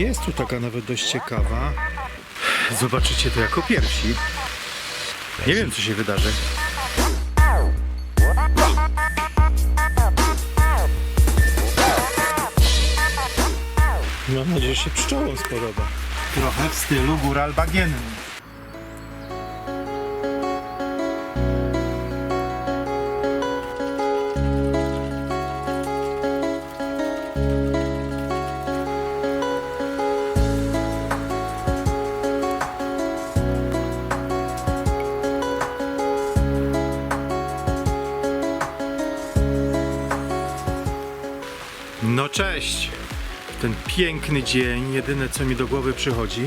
Jest tu taka nawet dość ciekawa. Zobaczycie to jako pierwsi. Nie wiem, co się wydarzy. Mam nadzieję, że się pszczołom spodoba. Trochę w stylu góral bagienny. Cześć! Ten piękny dzień jedyne co mi do głowy przychodzi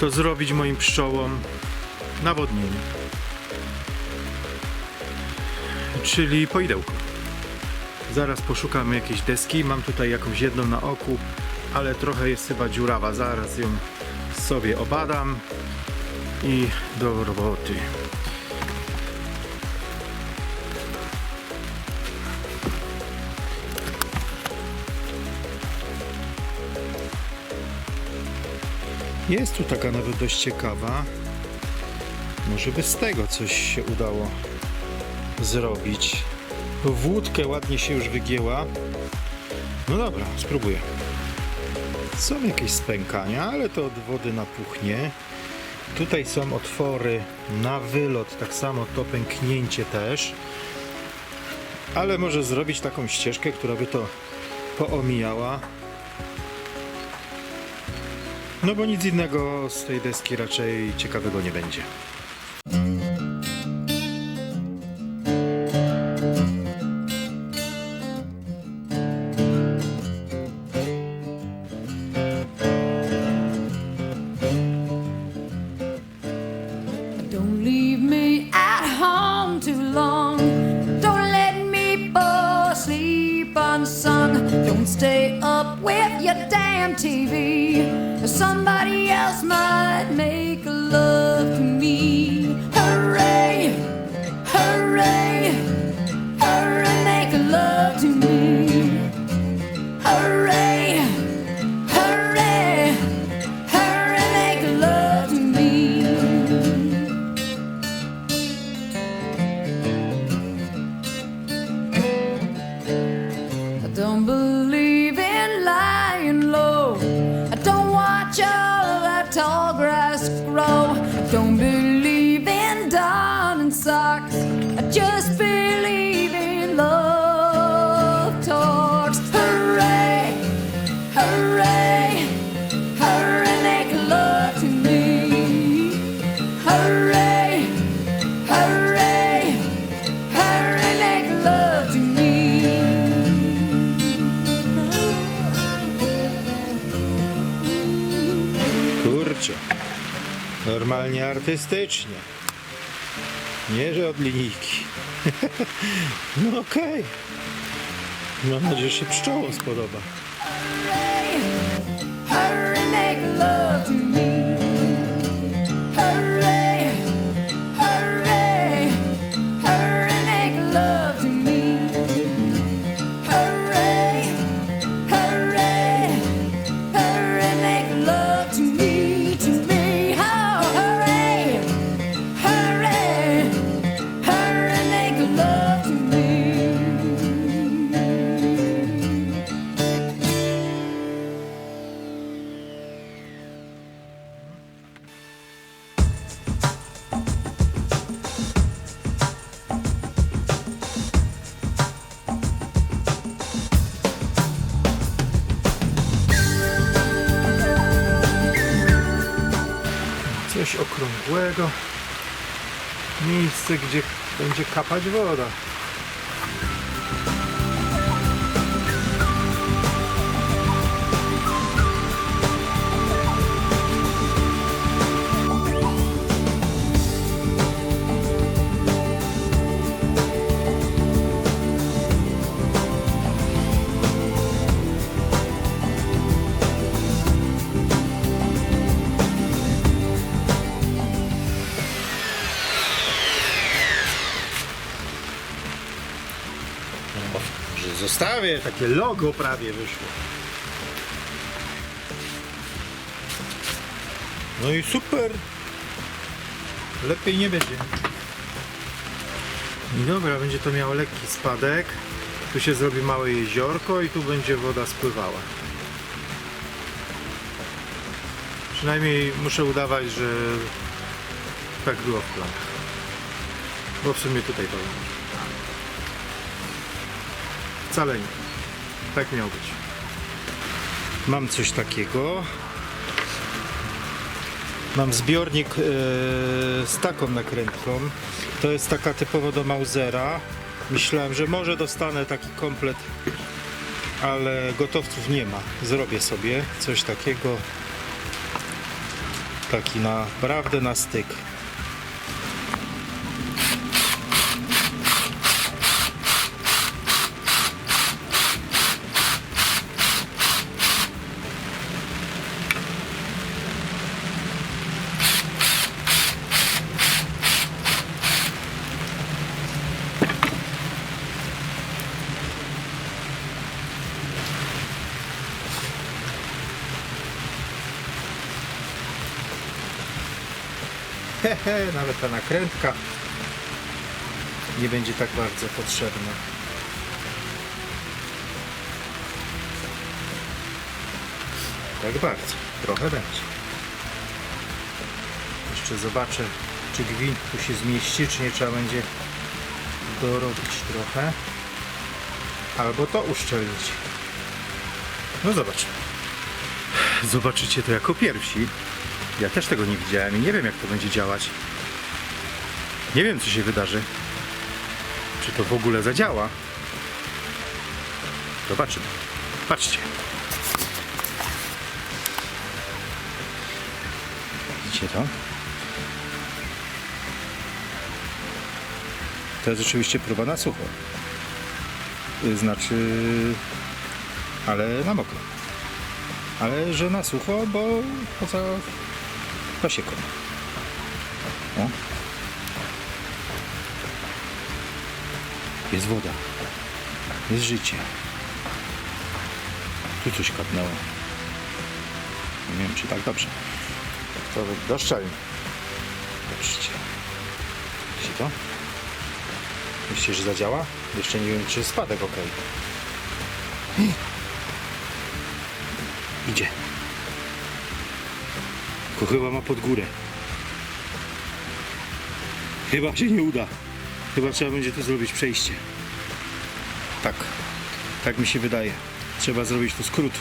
to zrobić moim pszczołom nawodnienie. Czyli poidełko. Zaraz poszukamy jakiejś deski. Mam tutaj jakąś jedną na oku, ale trochę jest chyba dziurawa. Zaraz ją sobie obadam i do roboty. Jest tu taka nawet dość ciekawa. Może by z tego coś się udało zrobić. Wódkę ładnie się już wygięła. No dobra, spróbuję. Są jakieś spękania, ale to od wody napuchnie. Tutaj są otwory na wylot, tak samo to pęknięcie też. Ale może zrobić taką ścieżkę, która by to poomijała. No bo nic innego z tej deski raczej ciekawego nie będzie. Grass grow. Don't believe in donning socks. I just normalnie artystycznie. Nie, że od linijki. No okej. Mam nadzieję, że się pszczołom spodoba. Hurry, make love to me. Okrągłego. Miejsce, gdzie będzie kapać woda. Że zostawię, takie logo prawie wyszło. No i super. Lepiej nie będzie. I dobra, będzie to miało lekki spadek. Tu się zrobi małe jeziorko i tu będzie woda spływała. Przynajmniej muszę udawać, że tak było w planach. Bo w sumie tutaj to wcale nie. Tak miało być. Mam coś takiego. Mam zbiornik e, z taką nakrętką. To jest taka typowo do Mausera. Myślałem, że może dostanę taki komplet, ale gotowców nie ma. Zrobię sobie coś takiego. Taki naprawdę na styk. Hehe, nawet ta nakrętka nie będzie tak bardzo potrzebna. Tak bardzo, trochę będzie. Jeszcze zobaczę, czy gwint tu się zmieści, czy nie trzeba będzie dorobić trochę. Albo to uszczelnić. No zobacz. Zobaczycie to jako pierwsi. Ja też tego nie widziałem i nie wiem jak to będzie działać. Nie wiem co się wydarzy. Czy to w ogóle zadziała? Zobaczymy. Patrzcie. Widzicie to? To jest oczywiście próba na sucho. Y, Znaczy... Ale na mokro. Ale że na sucho, bo poza pasieką. O. Jest woda. Jest życie. Tu coś kapnęło. Nie wiem, czy tak dobrze. To doszczelnie. Patrzcie. Widzicie to? Myślicie, że zadziała? Jeszcze nie wiem, czy spadek ok. Idzie. Tylko chyba ma pod górę. Chyba się nie uda. Chyba trzeba będzie tu zrobić przejście. Tak. Tak mi się wydaje. Trzeba zrobić tu skrót.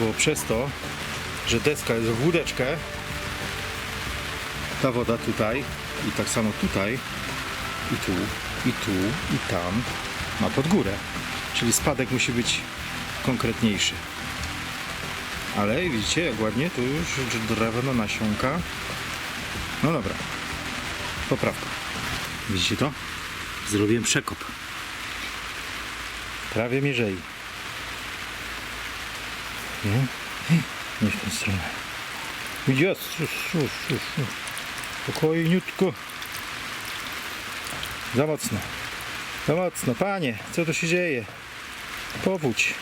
Bo przez to, że deska jest w wódeczkę, ta woda tutaj i tak samo tutaj i tu, i tu, i tam ma pod górę. Czyli spadek musi być konkretniejszy. Ale widzicie, jak ładnie tu już drewno nasiąka. No dobra. Poprawka. Widzicie to? Zrobiłem przekop. Prawie mierzei. Nie? Nie w tę stronę. Już. Spokojniutko. Za mocno. Za mocno. Panie, co tu się dzieje? Powódź.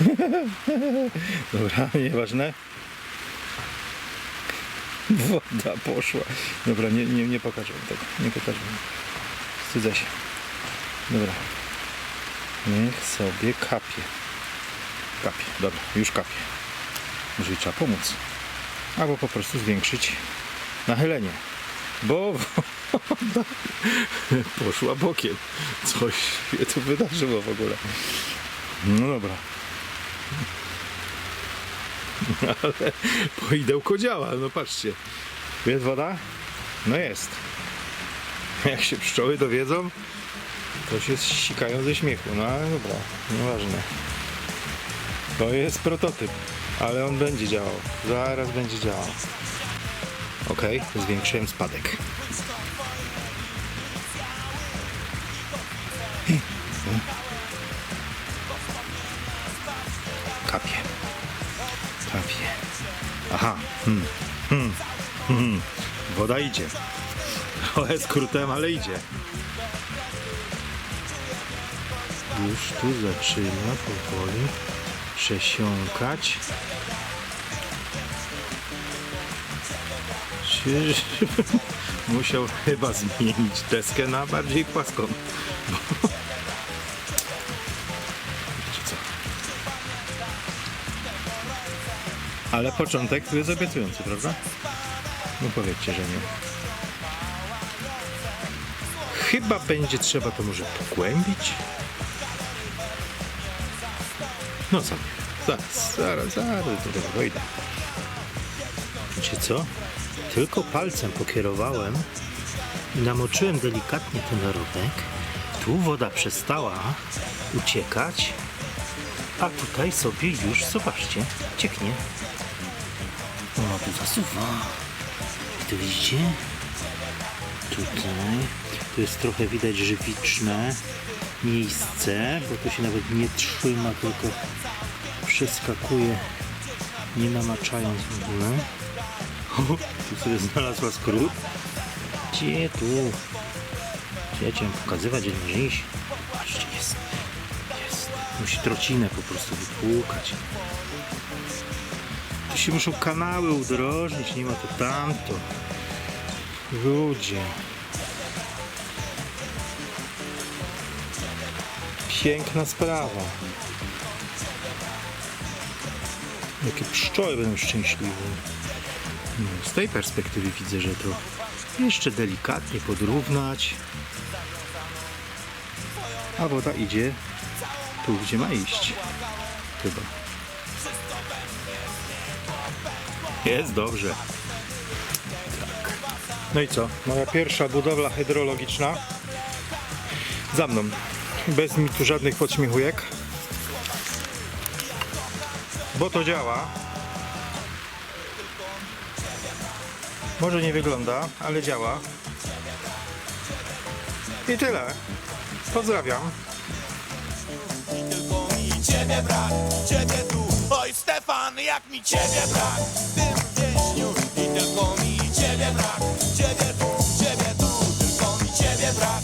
Dobra, nieważne. Woda poszła. Dobra, nie, nie, nie pokażę tego. Nie pokażę. Wstydzę się. Dobra. Niech sobie kapie. Kapie. Dobra, już kapie. Może i trzeba pomóc. Albo po prostu zwiększyć nachylenie. Bo woda poszła bokiem. Coś się tu wydarzyło w ogóle. No dobra. Ale poidełko działa, no patrzcie. Jest woda? No jest. Jak się pszczoły dowiedzą, to się sikają ze śmiechu. No ale dobra, nieważne. To jest prototyp, ale on będzie działał. Zaraz będzie działał. Ok, zwiększyłem spadek. Kapie. Aha. Hmm. Hmm. Hmm. Woda idzie. Trochę skrótem, ale idzie. Już tu zaczyna powoli przesiąkać. Musiał chyba zmienić deskę na bardziej płaską, Ale początek tu jest obiecujący, prawda? No powiedzcie, że nie. Chyba będzie trzeba to może pogłębić. No co? Zaraz, zaraz, zaraz do tego dojdę. Wiecie co? Tylko palcem pokierowałem i namoczyłem delikatnie ten dorobek. Tu woda przestała uciekać, a tutaj sobie już, zobaczcie, cieknie. Ona tu zasuwa. To widzicie? Tutaj. Tu jest trochę widać żywiczne miejsce, bo to się nawet nie trzyma, tylko przeskakuje, nie namaczając w ogóle. Tu sobie znalazła skrót. Gdzie tu? Czy ja cię pokazywać, gdzie może iść? Patrzcie, jest. Jest. Musi trocinę po prostu wypłukać. Tu się muszą kanały udrożnić, nie ma to tamto. Ludzie. Piękna sprawa. Jakie pszczoły będą szczęśliwe. No, z tej perspektywy widzę, że to jeszcze delikatnie podrównać. A woda idzie tu, gdzie ma iść. Chyba. Jest dobrze. Tak. No i co? Moja pierwsza budowla hydrologiczna. Za mną. Bez mi tu żadnych podśmiechujek. Bo to działa. Może nie wygląda, ale działa. I tyle. Pozdrawiam. Tylko mi ciebie brak, ciebie tu Stefan, jak mi ciebie brak? W tym więźniu I tylko mi ciebie brak. Ciebie tu, ciebie tu Tylko mi ciebie brak